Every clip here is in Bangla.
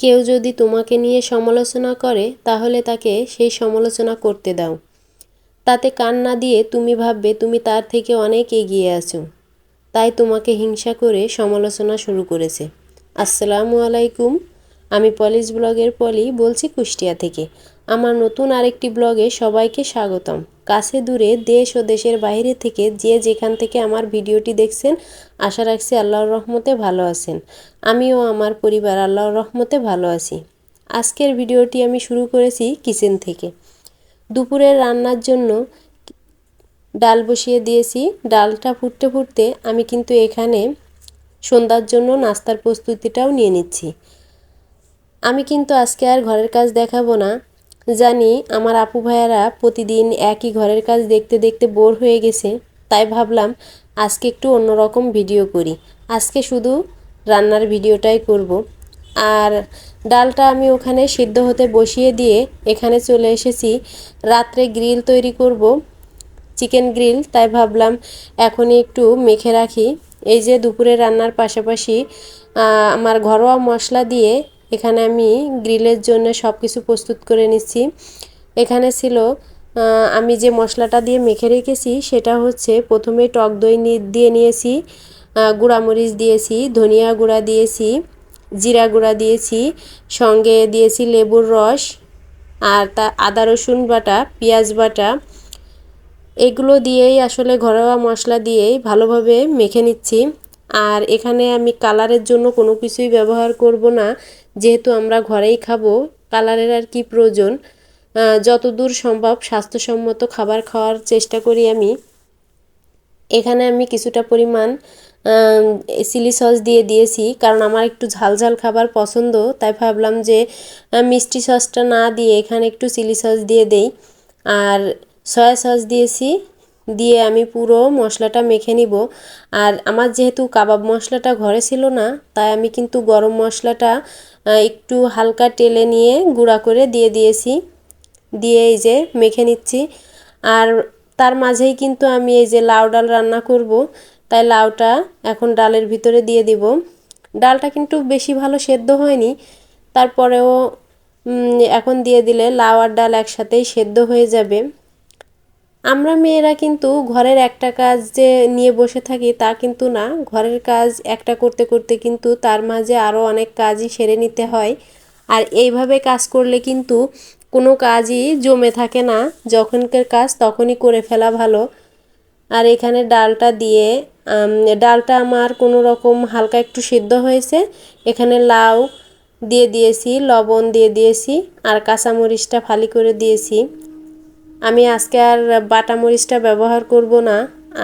কেউ যদি তোমাকে নিয়ে সমালোচনা করে, তাহলে তাকে সেই সমালোচনা করতে দাও। তাতে কান না দিয়ে তুমি ভাববে, তুমি তার থেকে অনেক এগিয়ে আছো। তাই তোমাকে হিংসা করে সমালোচনা শুরু করেছে। আসসালামু আলাইকুম, আমি পলিশ ব্লগের পলি বলছি কুষ্টিয়া থেকে। আমার নতুন আরেকটি ব্লগে সবাইকে স্বাগতম। কাছে দূরে দেশ ও দেশের বাইরে থেকে যে যেখান থেকে আমার ভিডিওটি দেখছেন, আশা রাখছি আল্লাহর রহমতে ভালো আছেন। আমিও আমার পরিবার আল্লাহর রহমতে ভালো আছি। আজকের ভিডিওটি আমি শুরু করেছি কিচেন থেকে। দুপুরের রান্নার জন্য ডাল বসিয়ে দিয়েছি। ডালটা ফুটতে ফুটতে আমি কিন্তু এখানে সন্ধ্যার জন্য নাস্তার প্রস্তুতিটাও নিয়ে নিচ্ছি। আমি কিন্তু আজকে আর ঘরের কাজ দেখাবো না। জানি আমার আপু ভাইয়ারা প্রতিদিন একই ঘরের কাজ দেখতে দেখতে বোর হয়ে গেছে, তাই ভাবলাম আজকে একটু অন্যরকম ভিডিও করি। আজকে শুধু রান্নার ভিডিওটাই করব। আর ডালটা আমি ওখানে সিদ্ধ হতে বসিয়ে দিয়ে এখানে চলে এসেছি। রাত্রে গ্রিল তৈরি করব, চিকেন গ্রিল, তাই ভাবলাম এখনই একটু মেখে রাখি। এই যে দুপুরে রান্নার পাশাপাশি আমার ঘরোয়া মশলা দিয়ে এখানে আমি গ্রিলের জন্য সব কিছু প্রস্তুত করে নিচ্ছি। এখানে ছিল আমি যে মশলাটা দিয়ে মেখে রেখেছি সেটা হচ্ছে প্রথমে টক দই দিয়ে নিয়েছি গুঁড়ামরিচ দিয়েছি, ধনিয়া গুঁড়া দিয়েছি, জিরা গুঁড়া দিয়েছি, সঙ্গে দিয়েছি লেবুর রস, আর তা, আদা রসুন বাটা, পেঁয়াজ বাটা। এগুলো দিয়েই আসলে ঘরোয়া মশলা দিয়েই ভালোভাবে মেখে নিচ্ছি। আর এখানে আমি কালারের জন্য কোনো কিছুই ব্যবহার করব না। যেহেতু আমরা ঘরেই খাব, কালারের আর কি প্রয়োজন যতদূর সম্ভব স্বাস্থ্যসম্মত খাবার খাওয়ার চেষ্টা করি আমি। এখানে আমি কিছুটা পরিমাণ চিলি সস দিয়ে দিয়েছি, কারণ আমার একটু ঝাল ঝাল খাবার পছন্দ, তাই ভাবলাম যে মিষ্টি সসটা না দিয়ে এখানে একটু চিলি সস দিয়ে দেই। আর সয়া সস দিয়েছি দিয়ে আমি পুরো মশলাটা মেখে নিব। আর আমার যেহেতু কাবাব মশলাটা ঘরে ছিল না, তাই আমি কিন্তু গরম মশলাটা একটু হালকা টেলে নিয়ে গুঁড়া করে দিয়ে দিয়েছি। দিয়ে এই যে মেখে নিচ্ছি। আর তার মাঝেই কিন্তু আমি এই যে লাউ ডাল রান্না করব। তাই লাউটা এখন ডালের ভিতরে দিয়ে দিব। ডালটা কিন্তু বেশি ভালো সেদ্ধ হয়নি। তারপরেও এখন দিয়ে দিলে লাউ আর ডাল একসাথেই সেদ্ধ হয়ে যাবে। আমরা মেয়েরা কিন্তু ঘরের একটা কাজ যে নিয়ে বসে থাকি তা কিন্তু না। ঘরের কাজ একটা করতে করতে কিন্তু তার মাঝে আরও অনেক কাজই সেরে নিতে হয়। আর এইভাবে কাজ করলে কিন্তু কোনো কাজই জমে থাকে না। যখনকার কাজ তখনই করে ফেলা ভালো। আর এখানে ডালটা দিয়ে ডালটা আমার কোনো রকম হালকা একটু সিদ্ধ হয়েছে। এখানে লাউ দিয়ে দিয়েছি, লবণ দিয়ে দিয়েছি, আর কাঁচামরিচটা ফালি করে দিয়েছি। আমি আজকে আর বাটা মরিচটা ব্যবহার করব না,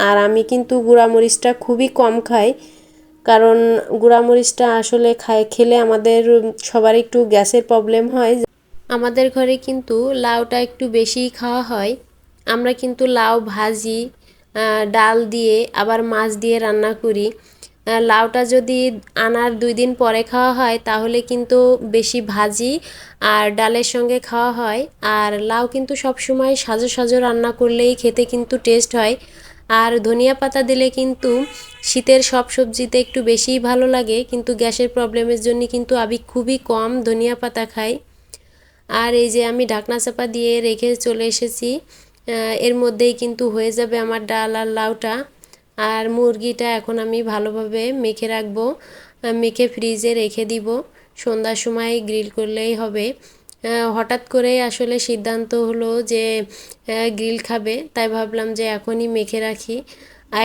আর আমি কিন্তু গুঁড়া মরিচটা খুবই কম খাই, কারণ গুঁড়া মরিচটা আসলে খায়, খেলে আমাদের সবার একটু গ্যাসের প্রবলেম হয়। আমাদের ঘরে কিন্তু লাউটা একটু বেশিই খাওয়া হয়। আমরা কিন্তু লাউ ভাজি ডাল দিয়ে, আবার মাছ দিয়ে রান্না করি। লাউটা যদি আনার দুই দিন পরে খাওয়া হয়, তাহলে কিন্তু বেশি ভাজি আর ডালের সঙ্গে খাওয়া হয়। আর লাউ কিন্তু সব সময় সাজো সাজো রান্না করলেই খেতে কিন্তু টেস্ট হয়। আর ধনিয়া পাতা দিলে কিন্তু শীতের সব সবজিতে একটু বেশিই ভালো লাগে, কিন্তু গ্যাসের প্রবলেমের জন্য কিন্তু আমি খুবই কম ধনিয়া পাতা খাই। আর এই যে আমি ঢাকনা চাপা দিয়ে রেখে চলে এসেছি এর মধ্যেই কিন্তু হয়ে যাবে আমার ডাল আর লাউটা। আর মুরগিটা এখন আমি ভালোভাবে মেখে রাখব। মেখে ফ্রিজে রেখে দিব। সন্ধ্যার সময় গ্রিল করলেই হবে। হঠাৎ করে আসলে সিদ্ধান্ত হলো যে গ্রিল খাবে। তাই ভাবলাম যে এখনই মেখে রাখি।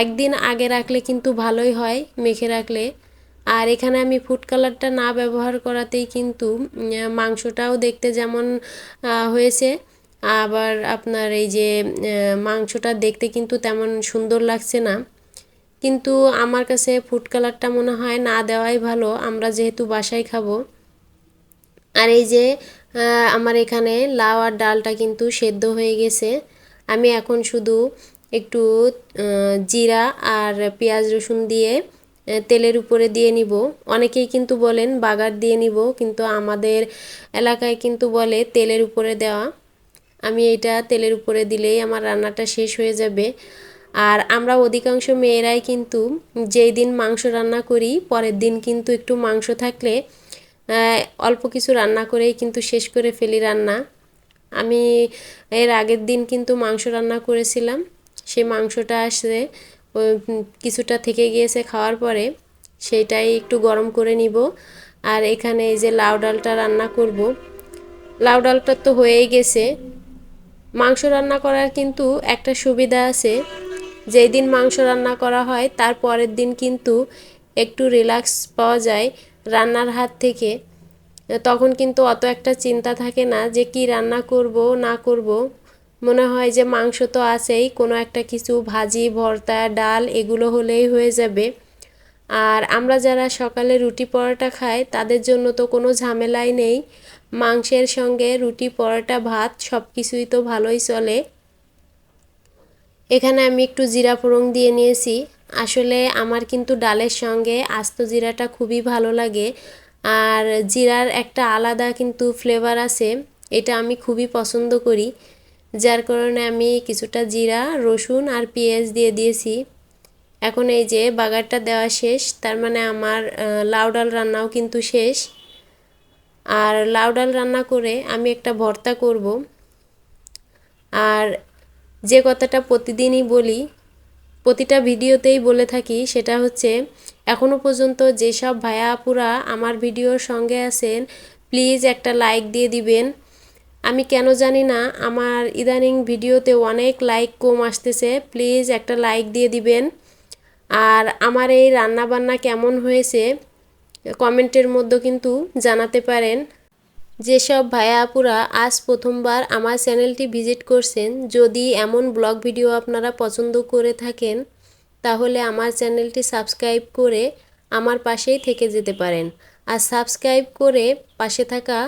একদিন আগে রাখলে কিন্তু ভালোই হয় মেখে রাখলে। আর এখানে আমি ফুড কালারটা না ব্যবহার করাতেই কিন্তু মাংসটাও দেখতে যেমন হয়েছে। আবার আপনার এই যে মাংসটা দেখতে কিন্তু তেমন সুন্দর লাগছে না। কিন্তু আমার কাছে ফুড কালারটা মনে হয় না দেওয়াই ভালো। আমরা যেহেতু বাসায় খাব। আর এই যে আমার এখানে লাউ আর ডালটা কিন্তু সেদ্ধ হয়ে গেছে। আমি এখন শুধু একটু জিরা আর পেঁয়াজ রসুন দিয়ে তেলের উপরে দিয়ে নিব। অনেকেই কিন্তু বলেন বাগার দিয়ে নিব, কিন্তু আমাদের এলাকায় কিন্তু বলে তেলের উপরে দেওয়া। আমি এইটা তেলের উপরে দিলেই আমার রান্নাটা শেষ হয়ে যাবে। আর আমরা অধিকাংশ মেয়েরাই কিন্তু যেই দিন মাংস রান্না করি, পরের দিন কিন্তু একটু মাংস থাকলে অল্প কিছু রান্না করেই কিন্তু শেষ করে ফেলি রান্না। আমি এর আগের দিন কিন্তু মাংস রান্না করেছিলাম। সেই মাংসটা আসলে কিছুটা থেকে গিয়েছে খাওয়ার পরে, সেইটাই একটু গরম করে নিব। আর এখানে এই যে লাউ ডালটা রান্না করব, লাউ ডালটা তো হয়েই গেছে। মাংস রান্না করার কিন্তু একটা সুবিধা আছে। যেই দিন মাংস রান্না করা হয়, তার পরের দিন কিন্তু একটু রিল্যাক্স পাওয়া যায় রান্নার হাত থেকে। তখন কিন্তু অত একটা চিন্তা থাকে না যে কি রান্না করব, না করব। মনে হয় যে মাংস তো আছেই, কোনো একটা কিছু ভাজি, ভর্তা, ডাল এগুলো হলেই হয়ে যাবে। আর আমরা যারা সকালে রুটি পরোটা খাই, তাদের জন্য তো কোনো ঝামেলাই নেই। মাংসের সঙ্গে রুটি, পরোটা, ভাত সব কিছুই তো ভালোই চলে। এখানে আমি একটু জিরা ফোড়ন দিয়ে নিয়েছি। আসলে আমার কিন্তু ডালের সঙ্গে আস্ত জিরাটা খুবই ভালো লাগে। আর জিরার একটা আলাদা কিন্তু ফ্লেভার আছে, এটা আমি খুবই পছন্দ করি। যার কারণে আমি কিছুটা জিরা, রসুন আর পেঁয়াজ দিয়ে দিয়েছি। এখন এই যে বাগারটা দেওয়া শেষ, তার মানে আমার লাউ ডাল রান্নাও কিন্তু শেষ। আর লাউ ডাল রান্না করে আমি একটা ভর্তা করব। আর যে কথাটা প্রতিদিনই বলি, প্রতিটা ভিডিওতেই বলে থাকি, সেটা হচ্ছে এখনও পর্যন্ত যেসব ভাইয়া আপুরা আমার ভিডিওর সঙ্গে আছেন প্লিজ একটা লাইক দিয়ে দিবেন। আমি কেন জানি না, আমার ইদানিং ভিডিওতে অনেক লাইক কম আসতেছে প্লিজ একটা লাইক দিয়ে দিবেন। আর আমার এই রান্না বান্না কেমন হয়েছে কমেন্টের মধ্যে কিন্তু জানাতে পারেন। যেসব ভাইয়া আপুরা আজ প্রথমবার আমার চ্যানেলটি ভিজিট করছেন, যদি এমন ব্লগ ভিডিও আপনারা পছন্দ করে থাকেন, তাহলে আমার চ্যানেলটি সাবস্ক্রাইব করে আমার পাশেই থেকে যেতে পারেন। আর সাবস্ক্রাইব করে পাশে থাকা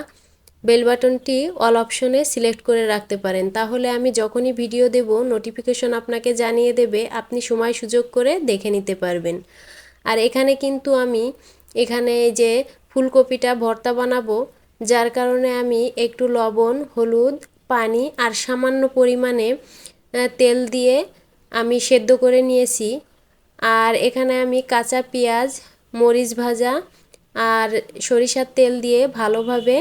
বেল বাটনটি অল অপশনে সিলেক্ট করে রাখতে পারেন। তাহলে আমি যখনই ভিডিও দেব, নোটিফিকেশন আপনাকে জানিয়ে দেবে, আপনি সময় সুযোগ করে দেখে নিতে পারবেন। আর এখানে কিন্তু আমি, এখানে যে ফুলকপিটা ভর্তা বানাবো যার কারণে আমি একটু লবণ, হলুদ, পানি আর সামান্য পরিমাণে তেল দিয়ে আমি সেদ্ধ করে নিয়েছি। আর এখানে আমি কাঁচা পেঁয়াজ, মরিচ ভাজা আর সরিষার তেল দিয়ে ভালোভাবে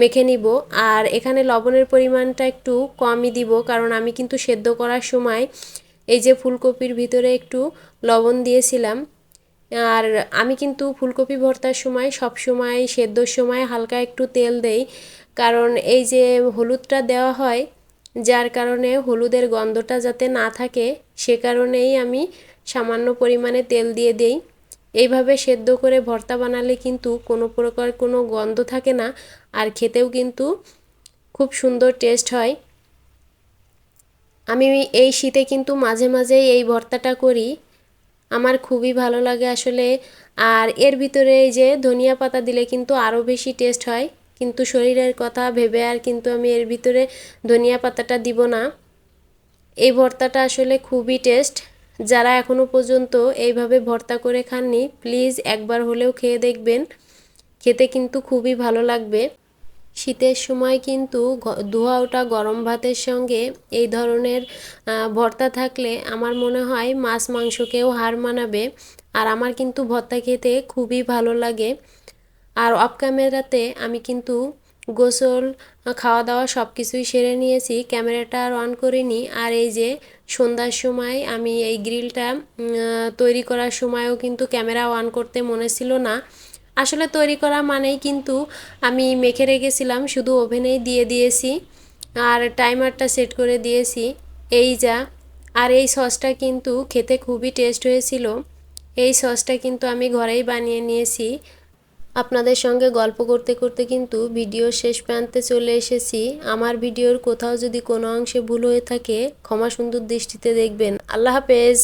মেখে নিব। আর এখানে লবণের পরিমাণটা একটু কমই দিব, কারণ আমি কিন্তু সেদ্ধ করার সময় এই যে ফুলকপির ভিতরে একটু লবণ দিয়েছিলাম আর আমি কিন্তু ফুলকপি ভর্তার সময়, সব সময়, সেদ্ধর সময় হালকা একটু তেল দেই। কারণ এই যে হলুদটা দেওয়া হয়, যার কারণে হলুদের গন্ধটা যাতে না থাকে, সে কারণেই আমি সামান্য পরিমাণে তেল দিয়ে দেই। এইভাবে সেদ্ধ করে ভর্তা বানালে কিন্তু কোনো প্রকার কোনো গন্ধ থাকে না, আর খেতেও কিন্তু খুব সুন্দর টেস্ট হয়। আমি এই শীতে কিন্তু মাঝে মাঝেই এই ভর্তাটা করি। আমার খুবই ভালো লাগে আসলে। আর এর ভিতরে এই যে ধনিয়া পাতা দিলে কিন্তু আরও বেশি টেস্ট হয়। কিন্তু শরীরের কথা ভেবে আর কিন্তু আমি এর ভিতরে ধনিয়া পাতাটা দিব না। এই ভর্তাটা আসলে খুবই টেস্ট যারা এখনও পর্যন্ত এইভাবে ভর্তা করে খাননি প্লিজ একবার হলেও খেয়ে দেখবেন। খেতে কিন্তু খুবই ভালো লাগবে। শীতের সময় কিন্তু ধোয়া ওঠা গরম ভাতের সঙ্গে এই ধরনের ভর্তা থাকলে আমার মনে হয় মাছ মাংসকেও হার মানাবে। আর আমার কিন্তু ভর্তা খেতে খুবই ভালো লাগে। আর অফ ক্যামেরাতে আমি কিন্তু গোসল খাওয়া দাওয়া সব কিছুই সেরে নিয়েছি। ক্যামেরাটা আর অন করিনি। আর এই যে সন্ধ্যার সময় আমি এই গ্রিলটা তৈরি করার সময়ও কিন্তু ক্যামেরা অন করতে মনে ছিল না। আসলে তৈরি করা মানেই কিন্তু আমি মেখে রেখেছিলাম, শুধু ওভেনেই দিয়ে দিয়েছি আর টাইমারটা সেট করে দিয়েছি। এই যা, আর এই সসটা কিন্তু খেতে খুবই টেস্ট হয়েছিল। এই সসটা কিন্তু আমি ঘরেই বানিয়ে নিয়েছি। আপনাদের সঙ্গে গল্প করতে করতে কিন্তু ভিডিও শেষ প্রান্তে চলে এসেছি। আমার ভিডিওর কোথাও যদি কোনো অংশে ভুল হয়ে থাকে, ক্ষমা সুন্দর দৃষ্টিতে দেখবেন। আল্লাহ হাফেজ।